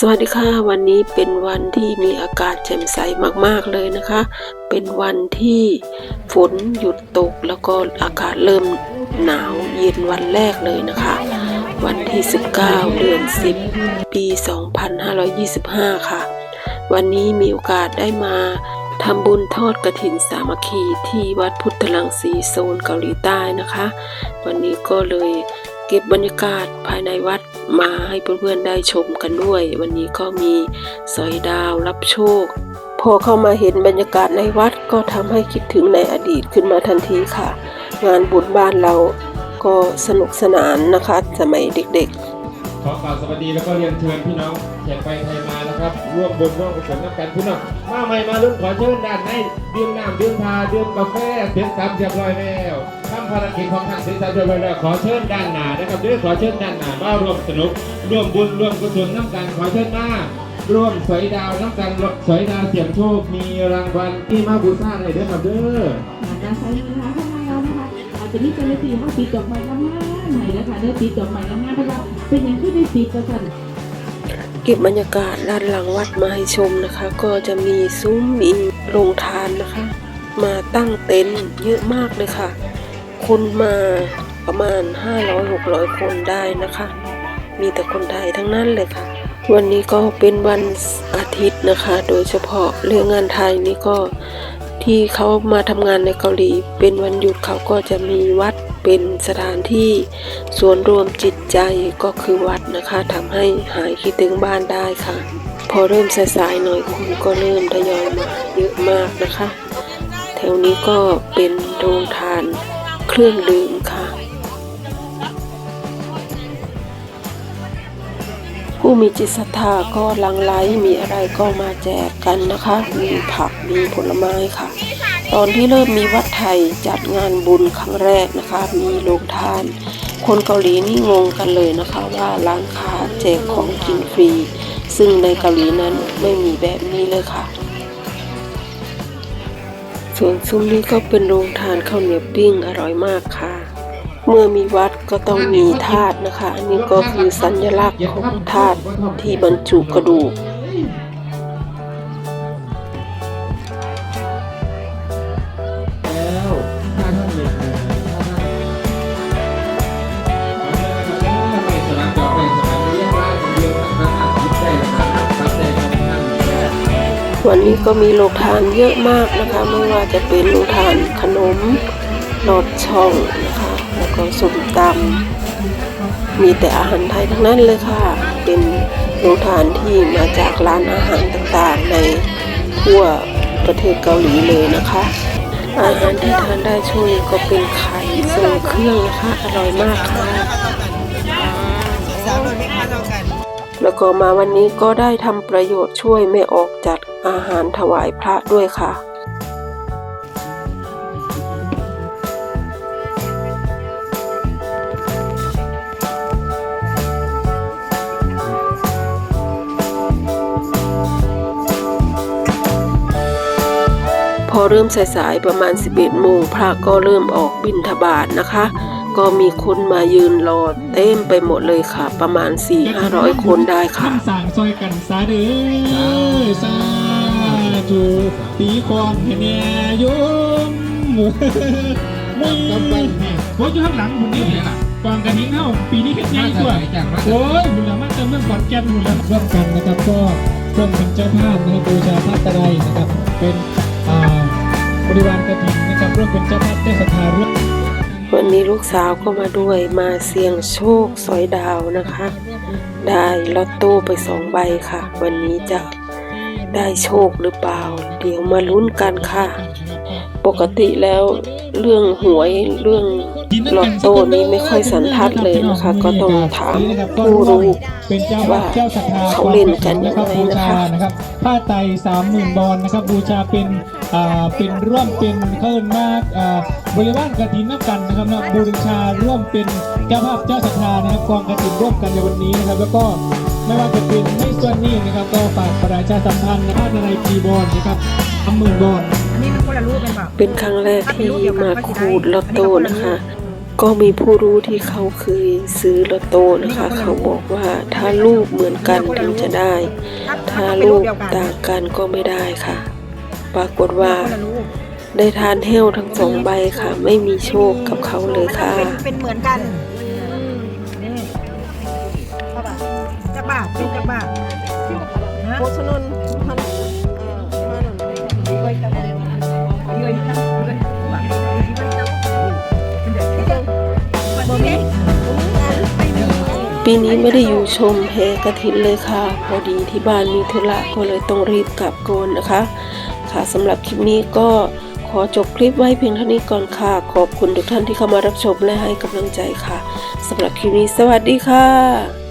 สวัสดีค่ะวันนี้เป็นวันที่มีอากาศแจ่มใสมากๆเลยนะคะ เป็นวันที่ฝนหยุดตกแล้วก็อากาศเริ่มหนาวเย็นวันแรกเลยนะคะ วันที่ 19 เดือน 10 ปี 2525 ค่ะ วันนี้มีโอกาสได้มาทำบุญทอดกระถินสามัคคีที่วัดพุทธลังสีโซนเกาหลีใต้นะคะ วันนี้ก็เลย เก็บบรรยากาศภายในวัดมาให้เพื่อนๆได้ชมกันด้วย วันนี้ก็มีสอยดาวรับโชค พอเข้ามาเห็นบรรยากาศในวัดก็ทำให้คิดถึงในอดีตขึ้นมาทันทีค่ะ งานบุญบ้านเราก็สนุกสนานนะคะ สมัยเด็กๆ ขอกล่าวสวัสดีแล้วก็เรียนเชิญพี่น้องแขกไปไทยมานะครับ ร่วมบุญร่วมกุศลน้ำกันพี่น้องมาใหม่มาลุ้นขอเชิญด้านในดื่มน้ำดื่มชาดื่มกาแฟเสร็จสับเรียบร้อยแล้ว ภารกิจของท่านเสร็จสับเรียบร้อยแล้วขอเชิญด้านหน้านะครับเด้อขอเชิญด้านหน้ามาร่วมสนุกร่วมบุญร่วมกุศลน้ำกันขอเชิญมาร่วมสวยดาวน้ำกันสวยดาวเสียงโชคมีรางวัลที่มาบูชาเลยเด้อครับเด้อการใช้นะคะข้างในเรานะคะอาจจะมีเจ้าหน้าที่เขาติดดอกไม้งามๆไหนนะคะได้ติดดอกไม้งามๆเพราะว่าเป็นอย่างที่ได้ติดกระสันเก็บบรรยากาศด้านหลังวัดมาให้ชมนะคะ ก็จะมีซุ้มมีโรงทานนะคะ มาตั้งเต็นท์เยอะมากเลยค่ะ คนมาประมาณ 500-600 คนได้นะคะ มีแต่คนไทยทั้งนั้นเลยค่ะ วันนี้ก็เป็นวันอาทิตย์นะคะ โดยเฉพาะเรื่องงานไทยนี่ก็ที่เขามาทำงานในเกาหลี เป็นวันหยุดเขาก็จะมีวัดเป็นสถานที่ส่วนรวมจิตใจก็คือวัดนะคะทำให้หายคิดถึงบ้านได้ค่ะ พอเริ่มสายๆหน่อยคนก็เริ่มทยอยมาเยอะมากนะคะ แถวนี้ก็เป็นโรงทาน รื่องดื่มค่ะ ผู้มีจิตศรัทธาก็ลังไลมีอะไรก็มาแจกกันนะคะ มีผักมีผลไม้ค่ะ ตอนที่เริ่มมีวัดไทยจัดงานบุญครั้งแรกนะคะ มีโรงทาน คนเกาหลีนี่งงกันเลยนะคะว่าร้านค้าแจกของกินฟรี ซึ่งในเกาหลีนั้นไม่มีแบบนี้เลยค่ะ ส่วนซุ้มนี้ก็เป็นโรงทานข้าวเหนียวปิ้งอร่อยมากค่ะ เมื่อมีวัดก็ต้องมีธาตุนะคะ อันนี้ก็คือสัญลักษณ์ของธาตุที่บรรจุกระดูก วันนี้ก็มีโรงทานเยอะมากนะคะ ไม่ว่าจะเป็นโรงทานขนมหลอดช่องนะคะ แล้วก็ส้มตำมีแต่อาหารไทยทั้งนั้นเลยค่ะ เป็นโรงทานที่มาจากร้านอาหารต่างๆ ในทั่วประเทศเกาหลีเลยนะคะ อาหารที่ทานได้ช่วงนี้ก็เป็นไข่ทรงเครื่องนะคะ อร่อยมากค่ะ ก็มาวันนี้ก็ได้ทำประโยชน์ช่วยแม่ออกจัดอาหารถวายพระด้วยค่ะพอเริ่มสายๆประมาณ 11โมงพระก็เริ่มออกบิณฑบาตนะคะ ก็มีคนมายืนรอเต็มไปหมดเลยค่ะ ประมาณ 4-500 คนได้ค่ะท่านสั่งซอยกันซาเด้อสาธุตีกลองให้แน่ยมนี่โอ้ยอยู่ข้างหลังหุ่นนี่ล่ะกองกระหิ้งเฮาปีนี้เฮ็ดใหญ่ตัวโอ้ยหุ่นละมาจากเมืองขอนแก่นหุ่นละร่วมกันนะครับก็ร่วมเป็นเจ้าภาพนะครับบูชาพระตะไดนะครับเป็นอ่าบริวารกระถิ่นนะครับร่วมเป็นเจ้าภาพได้ศรัทธาร่วม วันนี้ลูกสาวก็มาด้วยมาเสี่ยงโชคสอยดาวนะคะ ได้ลอตโต้ไปสองใบค่ะ วันนี้จะได้โชคหรือเปล่า เดี๋ยวมาลุ้นกันค่ะ ปกติแล้วเรื่องหวยเรื่อง ลอตโต้นี้ไม่ค่อยสันทัดเลยนะคะ ก็ต้องถามผู้รู้ว่าเจ้าศรัทธาเขาเล่นกันยังไงนะคะผ้าไตสามหมื่นบอลนะครับ บูชาเป็นอ่าเป็นร่วมเป็นเคินมากอ่าบริวารกฐินน้ำกันนะครับนะบูชาร่วมเป็นเจ้าภาพเจ้าศรัทธานะครับกองกฐินร่วมกันในวันนี้นะครับ แล้วก็ไม่ว่าจะเป็นไม่ส่วนนี้นะครับ ก็ฝากประชาสัมพันธ์นะครับในปีบอลนะครับสามหมื่นบอล เป็นครั้งแรกที่มาขูดลอตโต้นะคะ ก็มีผู้รู้ที่เขาเคยซื้อลอตโต้นะคะ เขาบอกว่าถ้าลูกเหมือนกันถึงจะได้ ถ้าลูกต่างกันก็ไม่ได้ค่ะ ปรากฏว่าได้ทานเฮลทั้งสองใบค่ะ ไม่มีโชคกับเขาเลยค่ะ เป็นเป็นเหมือนกันนี่เท่าไหร่จักบาทเป็นจักบาทโพชนน ปีนี้ไม่ได้อยู่ชมแพกระถินเลยค่ะ พอดีที่บ้านมีธุระก็เลยต้องรีบกลับก่อนนะคะ ค่ะสำหรับคลิปนี้ก็ขอจบคลิปไว้เพียงเท่านี้ก่อนค่ะ ขอบคุณทุกท่านที่เข้ามารับชมและให้กำลังใจค่ะสำหรับคลิปนี้สวัสดีค่ะ